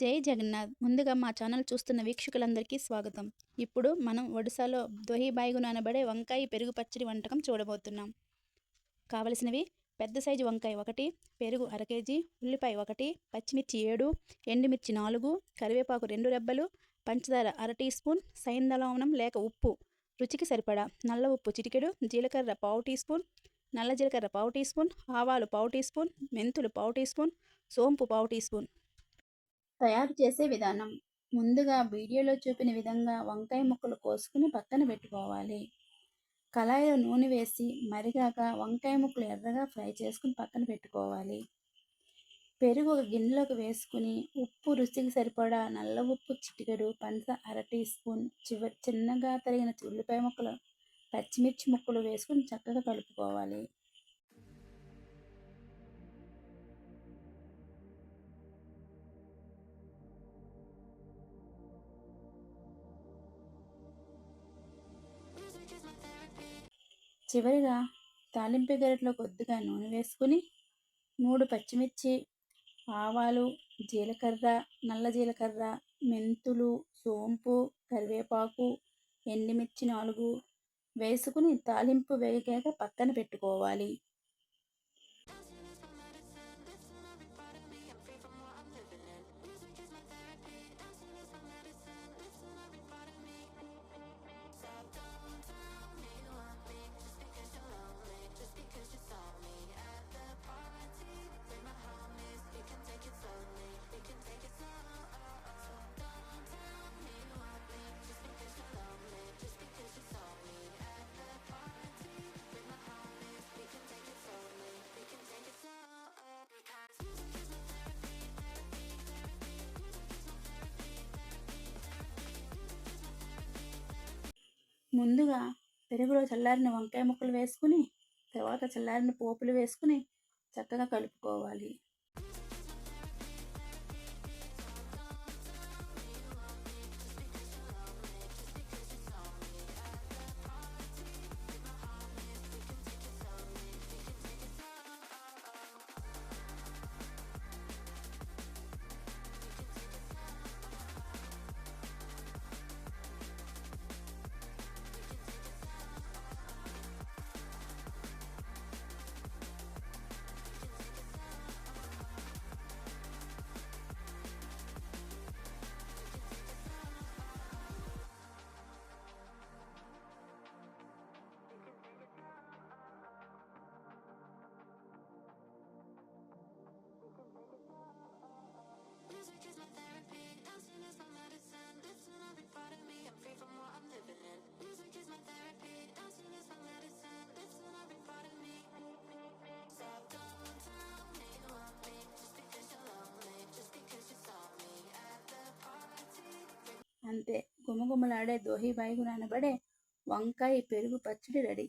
జై జగన్నాథ్. ముందుగా మా ఛానల్ చూస్తున్న వీక్షకులందరికీ స్వాగతం. ఇప్పుడు మనం ఒడిశాలో దొహి బాయిగును అనబడే వంకాయ పెరుగు పచ్చడి వంటకం చూడబోతున్నాం. కావలసినవి పెద్ద సైజు వంకాయ ఒకటి పెరుగు అర కేజీ ఉల్లిపాయ ఒకటి పచ్చిమిర్చి ఏడు ఎండుమిర్చి నాలుగు కరివేపాకు రెండు రెబ్బలు పంచదార అర టీ స్పూన్ సైందలవనం లేక ఉప్పు. రుచికి సరిపడా నల్ల ఉప్పు చిటికెడు జీలకర్ర పావు టీ స్పూన్ నల్ల జీలకర్ర పావు టీ స్పూన్ ఆవాలు పావు టీ స్పూన్ మెంతులు పావు టీ స్పూన్ సోంపు పావు టీ స్పూన్. తయారు చేసే విధానం. ముందుగా వీడియోలో చూపిన విధంగా వంకాయ ముక్కలు కోసుకుని పక్కన పెట్టుకోవాలి. కళాయిలో నూనె వేసి మరిగాక వంకాయ ముక్కలు ఎర్రగా ఫ్రై చేసుకుని పక్కన పెట్టుకోవాలి. పెరుగు ఒక గిన్నెలోకి వేసుకుని ఉప్పు రుచికి సరిపడా నల్ల ఉప్పు చిటికెడు పంచ అర టీ స్పూన్ చివరి చిన్నగా తరిగిన ఉల్లిపాయ ముక్కలు పచ్చిమిర్చి ముక్కలు వేసుకుని చక్కగా కలుపుకోవాలి. చివరిగా తాలింపు గరిటలో కొద్దిగా నూనె వేసుకుని మూడు పచ్చిమిర్చి ఆవాలు జీలకర్ర నల్ల జీలకర్ర మెంతులు సోంపు కరివేపాకు ఎండుమిర్చి నాలుగు వేసుకుని తాలింపు వేగాక పక్కన పెట్టుకోవాలి. ముందుగా పెరుగులో చల్లారిన వంకాయ ముక్కలు వేసుకుని తర్వాత చల్లారిన పోపులు వేసుకుని చక్కగా కలుపుకోవాలి. అంతే. గుమగుమలాడే దోహి బైగునబడే వంకాయ పెరుగు పచ్చడి రెడీ.